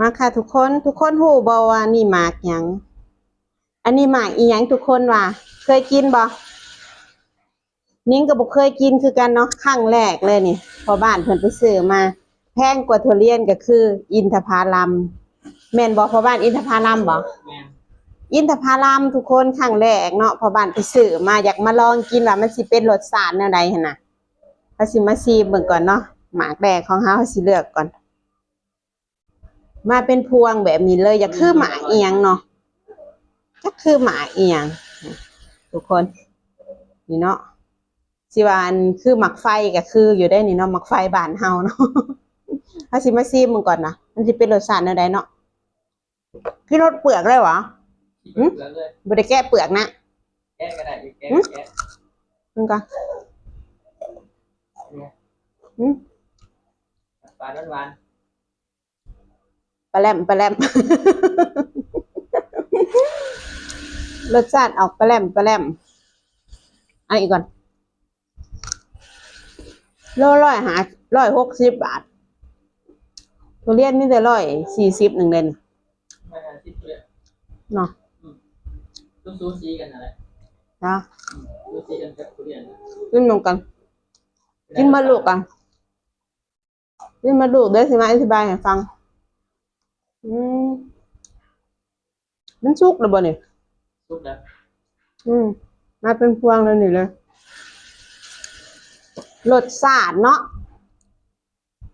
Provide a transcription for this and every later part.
มาค่ะทุกคนทุกคนหูบอว่านี่หมากหยัง อันนี้หมากอีหยังทุกคนว่า เคยกินบ่นิ้งก็บ่เคยกินคือกันเนาะครั้งแรกเลยนี่ พอบ้านเพิ่นไปซื้อมา แพงกว่าทุเรียนก็คือ อินทผลัมแม่นบ่พอบ้านอินทผลัมบ่แม่นอินทผลัมทุกคนครั้งแรกเนาะพอบ้านไปซื้อมาอยากมาลองกินว่ามันสิเป็นรสชาติแนวใดหั่นน่ะเฮาสิมาซีมเบิ่งก่อนเนาะหมากแรกของเฮาเฮาสิเลือกก่อน มาเป็นพวงแบบนี้เลยอยากคือหมาเอียงเนาะจักคือหมาเอียง ทุกคน นี่เนาะสิว่าอันคือหมักไฟก็คืออยู่ได้นี่เนาะหมักไฟบ้านเฮาเนาะถ้าสิมาซีมมึงก่อนนะมันสิเป็นรสชาติแนวใดเนาะพี่รสเปลือกเลยวะหืมเปลือกเลยบ่ได้แก้เปลือกนะแกะก็ได้แกะหืมแกะมึงก็เนี่ยหืมปลาด้านหวาน ปลาแลมปลาแลมรสชาติออกปลาแลมปลาแลมเอันอีกก่อนโลร้อยหาร้อยหกสิบบาททุเรียนนี่แต่ร้อยสี่สิบหนึ่งเดนไม่ทันสิบเลยเนาะต้องซูซีกันอะไรนะซูซีกันกับทุเรียนกินนมกัน กินมาลูกกันกินมาลูกเดี๋ยวสิมาอธิบายให้ฟัง อืมมันสุกหรือบ่เนี่ยซุปแล้วอืมมาเป็นพวงเลยนี่เลยรสชาติเนาะ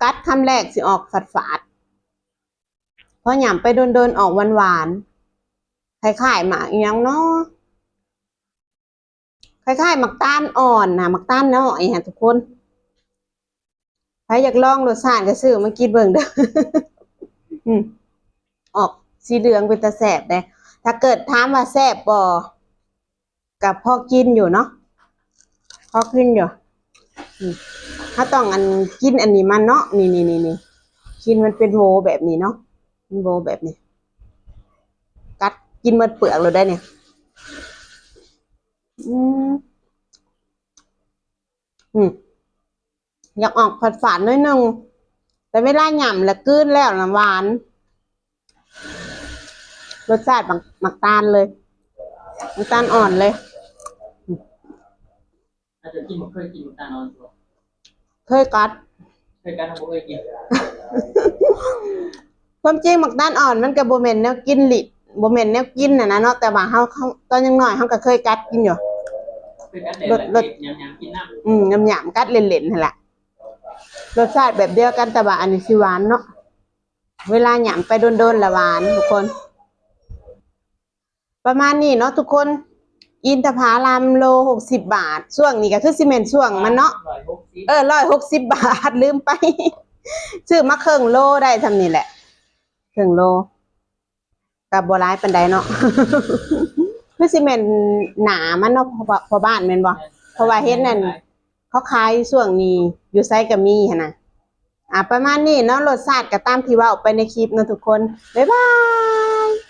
กัดคำแรกสิออกฝาดฝาดๆพอหย่ำไปโดนๆออกหวานหวานๆคล้ายๆหมากอีหยังเนาะคล้ายๆหมักต้านอ่อนนะหมักต้านน้อยฮะทุกคนใครอยากลองรสชาติก็ซื้อมากินเบิ่งเด้อ ออกสีเหลืองเป็นตาแสบเลยถ้าเกิดถามว่าแสบบ่กับพอกินอยู่เนาะพอกินอยู่ถ้าต้องอันกินอันนี้มันเนาะนี่นี่นี่นี่กินมันเป็นโวแบบนี้เนาะเป็นโวแบบนี้ กัดกินหมดเปลือกเลยได้เนี่ยอืมอืมอยากออกผัดฝาดๆหน้อยนึงแต่เวลาหย่ำแล้วกลืนแล้วนะหวาน รสชาติหมักหมักตาลเลยน้ำตาลอ่อนเลย อาจจะกินผมเคยกินตานอนตัวเคยกัด เคยกันทำผมเคยกินความจริงหมักตาลอ่อนมันกับโบเมนแนวกินหลิโบเมนแนวกินน่ะนะเนาะแต่ว่าเฮาเขาตอนยังน้อยเฮาก็เคยกัดกินอยู่ เคยกันแต่รสรละสเด็กยำยำกินน้ำ อืมน้ำหยำกัดเล่นๆนั่นแหละรสชาติแบบเดียวกันแต่ว่าอันนี้สิหวานเนาะ เวลาหยำไปโดนๆละหวานทุกคน ประมาณนี้เนาะทุกคน อินทผลัมโลหกสิบบาท ช่วงนี้ก็คือซีเมนช่วงมันเนาะร้อยหกสิบเออร้อยหกสิบบาทลืมไป ซื้อมาครึ่งโลได้ทำนี่แหละครึ่งโลกับบัวร้ายปันไดเนาะคือซีเมนหนามันเนาะพอบ้านแม่นบ่เพราะว่าเฮ็ดนั่นเขาขายช่วงนี้อยู่ไซก็มีหั่นนะ อะประมาณนี้เนาะรสชาติก็ตามที่ว่าไปในคลิปเนาะทุกคน บ๊ายบาย